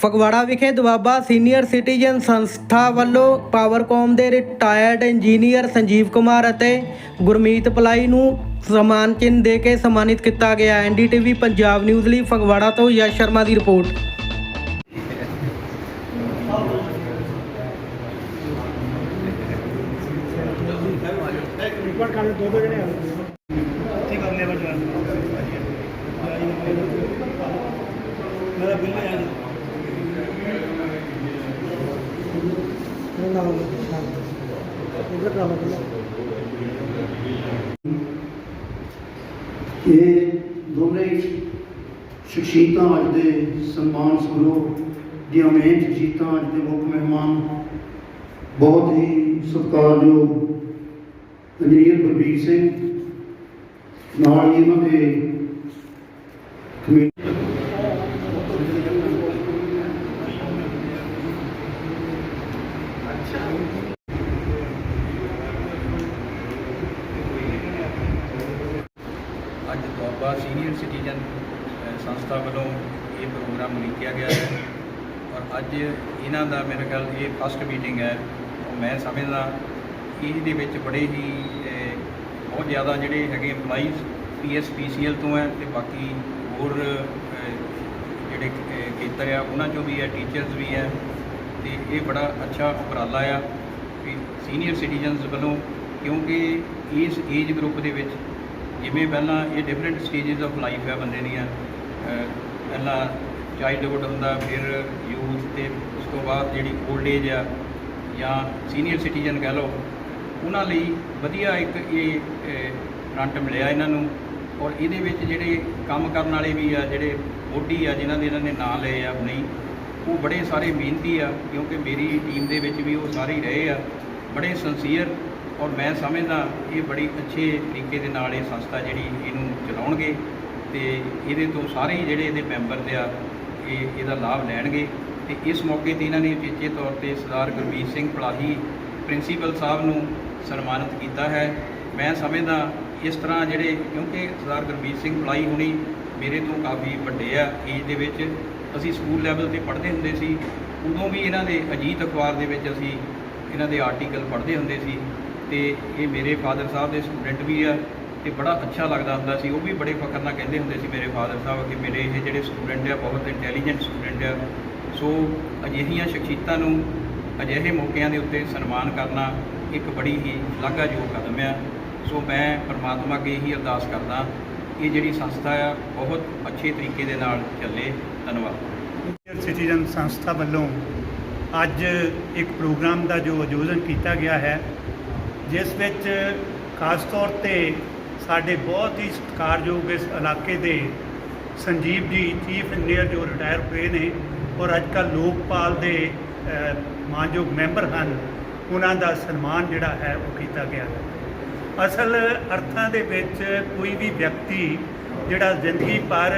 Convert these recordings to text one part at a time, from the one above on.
ਫਗਵਾੜਾ ਵਿਖੇ Doaba senior citizen ਸੰਸਥਾ ਵੱਲੋਂ ਪਾਵਰਕੌਮ ਦੇ ਰਿਟਾਇਰਡ ਇੰਜੀਨੀਅਰ ਸੰਜੀਵ ਕੁਮਾਰ ਅਤੇ ਗੁਰਮੀਤ ਪਲਾਈ ਨੂੰ ਸਨਮਾਨ ਚਿੰਨ੍ਹ ਦੇ ਕੇ ਸਨਮਾਨਿਤ ਕੀਤਾ ਗਿਆ। ਐਨਡੀਟੀਵੀ ਪੰਜਾਬ ਨਿਊਜ਼ ਲਈ ਫਗਵਾੜਾ ਤੋਂ ਯਸ਼ ਸ਼ਰਮਾ ਦੀ ਰਿਪੋਰਟ। ਰਿਪੋਰਟ ਕਰਨ ਦੋ ਦੋ ਜਣੇ ਆ ਕਰ ਲੈ ਬਜਵਾ ਮੇਰਾ ਬਿੱਲ ਹੈ ਜੀ ਨਾ ਨਾ ਇਹ ਕਰਾ ਲਾ ਇਹ ਦੋਨੇ ਸ਼ਖਸੀਅਤਾਂ ਅੱਜ ਦੇ ਸਨਮਾਨ ਸਮਾਰੋਹ ਦੀਆਂ ਮੇਨ ਸ਼ਖਸੀਅਤਾਂ ਅੱਜ ਦੇ ਮੁੱਖ ਮਹਿਮਾਨ ਬਹੁਤ ਹੀ ਸਤਿਕਾਰਯੋਗ ਇੰਜੀਨੀਅਰ ਬਲਬੀਰ ਸਿੰਘ। ਨਾਲ ਹੀ ਇਹਨਾਂ ਦੇ ਅੱਜ ਦੁਆਬਾ ਸੀਨੀਅਰ ਸਿਟੀਜ਼ਨ ਸੰਸਥਾ ਵੱਲੋਂ ਇਹ ਪ੍ਰੋਗਰਾਮ ਲਿਖਿਆ ਗਿਆ ਹੈ। ਔਰ ਅੱਜ ਇਹਨਾਂ ਦਾ ਮੇਰੇ ਖਿਆਲ ਇਹ ਫਸਟ ਮੀਟਿੰਗ ਹੈ। ਮੈਂ ਸਮਝਦਾ ਕਿ ਇਹਦੇ ਵਿੱਚ ਬੜੇ ਹੀ ਬਹੁਤ ਜ਼ਿਆਦਾ ਜਿਹੜੇ ਹੈਗੇ EMPLOYEES ਪੀਐਸਪੀਸੀਐਲ ਤੋਂ ਹੈ ਤੇ ਬਾਕੀ ਹੋਰ ਜਿਹੜੇ ਖੇਤਰ ਆ, ਉਹਨਾਂ ਚੋਂ ਵੀ ਹੈ ਟੀਚਰਸ ਵੀ ਹੈ। ਇਹ ਬੜਾ ਅੱਛਾ ਉਪਰਾਲਾ ਆ ਵੀ ਸੀਨੀਅਰ ਸਿਟੀਜ਼ਨਸ ਵੱਲੋਂ, ਕਿਉਂਕਿ ਇਸ ਏਜ ਗਰੁੱਪ ਦੇ ਵਿੱਚ ਜਿਵੇਂ ਪਹਿਲਾਂ ਇਹ ਡਿਫਰੈਂਟ ਸਟੇजेस ਆਫ ਲਾਈਫ ਹੈ ਬੰਦੇ ਦੀਆਂ ਪਹਿਲਾਂ ਚਾਈਲਡਹੂਡ ਹੁੰਦਾ, ਫਿਰ ਯੂਥ ਤੇ ਉਸ ਤੋਂ ਬਾਅਦ ਜਿਹੜੀ 올ਡ ਏਜ ਆ, ਜਾਂ ਸੀਨੀਅਰ ਸਿਟੀਜ਼ਨ ਕਹਿ ਲਓ, ਉਹਨਾਂ ਲਈ ਵਧੀਆ ਇੱਕ ਇਹ ਗ੍ਰਾਂਟ ਮਿਲਿਆ ਇਹਨਾਂ ਨੂੰ, ਔਰ ਇਹਦੇ ਵਿੱਚ ਜਿਹੜੇ ਕੰਮ ਕਰਨ ਵਾਲੇ ਵੀ ਆ, ਜਿਹੜੇ ਮੋਢੀ ਆ, ਜਿਨ੍ਹਾਂ ਦੇ ਇਹਨਾਂ ਨੇ ਨਾਂ ਲਏ ਆ ਨਹੀਂ ਉਹ ਬੜੇ ਸਾਰੇ ਮਿਹਨਤੀ ਆ, ਕਿਉਂਕਿ ਮੇਰੀ ਟੀਮ ਦੇ ਵਿੱਚ ਵੀ ਉਹ ਸਾਰੇ ਹੀ ਰਹੇ ਆ। ਬੜੇ ਸੰਸੀਅਰ ਔਰ ਮੈਂ ਸਮਝਦਾ ਇਹ ਬੜੀ ਅੱਛੇ ਤਰੀਕੇ ਦੇ ਨਾਲ ਇਹ ਸੰਸਥਾ ਜਿਹੜੀ ਇਹਨੂੰ ਚਲਾਉਣਗੇ ਤੇ ਇਹਦੇ ਤੋਂ ਸਾਰੇ ਹੀ ਜਿਹੜੇ ਇਹਦੇ ਮੈਂਬਰ ਦੇ ਆ, ਇਹ ਇਹਦਾ ਲਾਭ ਲੈਣਗੇ। ਤੇ ਇਸ ਮੌਕੇ ਤੇ ਇਹਨਾਂ ਨੇ ਉਚੇਚੇ ਤੌਰ ਤੇ ਸਰਦਾਰ ਗੁਰਮੀਤ ਸਿੰਘ ਪਲਾਹੀ ਪ੍ਰਿੰਸੀਪਲ ਸਾਹਿਬ ਨੂੰ ਸਨਮਾਨਿਤ ਕੀਤਾ ਹੈ। ਮੈਂ ਸਮਝਦਾ ਇਸ ਤਰ੍ਹਾਂ ਜਿਹੜੇ, ਕਿਉਂਕਿ ਸਰਦਾਰ ਗੁਰਮੀਤ ਸਿੰਘ ਪਲਾਹੀ ਹੁਣੀ ਮੇਰੇ ਤੋਂ ਕਾਫੀ ਵੱਡੇ ਆ ਏਜ ਦੇ ਵਿੱਚ ਅਸੀਂ ਸਕੂਲ ਲੈਵਲ ਤੇ ਪੜ੍ਹਦੇ ਹੁੰਦੇ ਸੀ, ਉਦੋਂ ਵੀ ਇਹਨਾਂ ਦੇ ਅਜੀਤ ਅਖਬਾਰ ਦੇ ਵਿੱਚ ਅਸੀਂ ਇਹਨਾਂ ਦੇ ਆਰਟੀਕਲ ਪੜ੍ਹਦੇ ਹੁੰਦੇ ਸੀ ਤੇ ਇਹ ਮੇਰੇ ਫਾਦਰ ਸਾਹਿਬ ਦੇ ਸਟੂਡੈਂਟ ਵੀ ਆ ਤੇ ਬੜਾ ਅੱਛਾ ਲੱਗਦਾ ਹੁੰਦਾ ਸੀ, ਉਹ ਵੀ ਬੜੇ ਫਖਰ ਨਾਲ ਕਹਿੰਦੇ ਹੁੰਦੇ ਸੀ ਮੇਰੇ ਫਾਦਰ ਸਾਹਿਬ ਕਿ ਮੇਰੇ ਇਹ ਜਿਹੜੇ ਸਟੂਡੈਂਟ ਆ, ਬਹੁਤ ਇੰਟੈਲੀਜੈਂਟ ਸਟੂਡੈਂਟ ਆ। ਸੋ ਅਜਿਹੀਆਂ ਸ਼ਖਸੀਅਤਾਂ ਨੂੰ ਅਜਿਹੇ ਮੌਕਿਆਂ ਦੇ ਉੱਤੇ ਸਨਮਾਨ ਕਰਨਾ ਇੱਕ ਬੜੀ ਹੀ ਸ਼ਲਾਘਾਯੋਗ ਕਦਮ ਆ। ਸੋ ਮੈਂ ਪਰਮਾਤਮਾ ਅੱਗੇ ਇਹੀ ਅਰਦਾਸ ਕਰਦਾ ਇਹ ਜਿਹੜੀ ਸੰਸਥਾ ਆ, ਬਹੁਤ ਅੱਛੇ ਤਰੀਕੇ ਦੇ ਨਾਲ ਚੱਲੇ। ਧੰਨਵਾਦ। ਸੀਨੀਅਰ ਸਿਟੀਜ਼ਨ ਸੰਸਥਾ ਵੱਲੋਂ ਅੱਜ ਇੱਕ ਪ੍ਰੋਗਰਾਮ ਦਾ ਜੋ ਆਯੋਜਨ ਕੀਤਾ ਗਿਆ ਹੈ, ਜਿਸ ਵਿੱਚ ਖਾਸ ਤੌਰ ਤੇ ਸਾਡੇ ਬਹੁਤ ਹੀ ਸਤਿਕਾਰਯੋਗ ਇਸ ਇਲਾਕੇ ਦੇ ਸੰਜੀਵ ਜੀ ਚੀਫ ਇੰਜੀਨੀਅਰ ਜੋ ਰਿਟਾਇਰ ਹੋਏ ਨੇ ਔਰ ਅੱਜ ਕੱਲ੍ਹ ਲੋਕਪਾਲ ਦੇ ਮਾਨਯੋਗ ਮੈਂਬਰ ਹਨ, ਉਹਨਾਂ ਦਾ ਸਨਮਾਨ ਜਿਹੜਾ ਹੈ ਉਹ ਕੀਤਾ ਗਿਆ। ਹੈ ਅਸਲ ਅਰਥਾਂ ਦੇ ਵਿੱਚ ਕੋਈ ਵੀ ਵਿਅਕਤੀ ਜਿਹੜਾ ਜ਼ਿੰਦਗੀ ਭਰ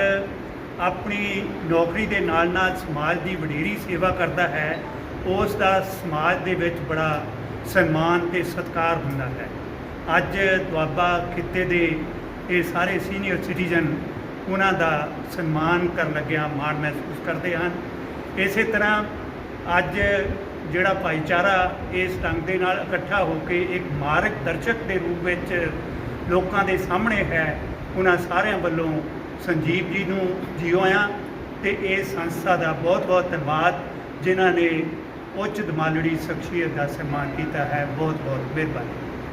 ਆਪਣੀ ਨੌਕਰੀ ਦੇ ਨਾਲ ਨਾਲ ਸਮਾਜ ਦੀ ਵਡੇਰੀ ਸੇਵਾ ਕਰਦਾ ਹੈ, ਉਸ ਦਾ ਸਮਾਜ ਦੇ ਵਿੱਚ ਬੜਾ ਸਨਮਾਨ ਤੇ ਸਤਿਕਾਰ ਹੁੰਦਾ ਹੈ। ਅੱਜ ਦੁਆਬਾ ਖਿੱਤੇ ਦੇ ਇਹ ਸਾਰੇ ਸੀਨੀਅਰ ਸਿਟੀਜ਼ਨ ਉਹਨਾਂ ਦਾ ਸਨਮਾਨ ਕਰਨ ਲੱਗਿਆ ਮਾਣ ਮਹਿਸੂਸ ਕਰਦੇ ਹਨ। ਇਸੇ ਤਰ੍ਹਾਂ ਅੱਜ ਜਿਹੜਾ ਭਾਈਚਾਰਾ ਇਸ ਢੰਗ ਦੇ ਨਾਲ ਇਕੱਠਾ ਹੋ ਕੇ ਇੱਕ ਮਾਰਗ ਦਰਸ਼ਕ ਦੇ ਰੂਪ ਵਿੱਚ ਲੋਕਾਂ ਦੇ ਸਾਹਮਣੇ ਹੈ, ਉਹਨਾਂ ਸਾਰਿਆਂ ਵੱਲੋਂ ਸੰਜੀਵ ਜੀ ਨੂੰ ਜੀਓ ਆਇਆਂ ਤੇ ਇਸ ਸੰਸਥਾ ਦਾ ਬਹੁਤ ਬਹੁਤ ਧੰਨਵਾਦ, ਜਿਨ੍ਹਾਂ ਨੇ ਉੱਚ ਦਮਾਲੜੀ ਸ਼ਖਸੀਅਤ ਦਾ ਸਨਮਾਨ ਕੀਤਾ ਹੈ। ਬਹੁਤ ਬਹੁਤ ਮਿਹਰਬਾਨੀ।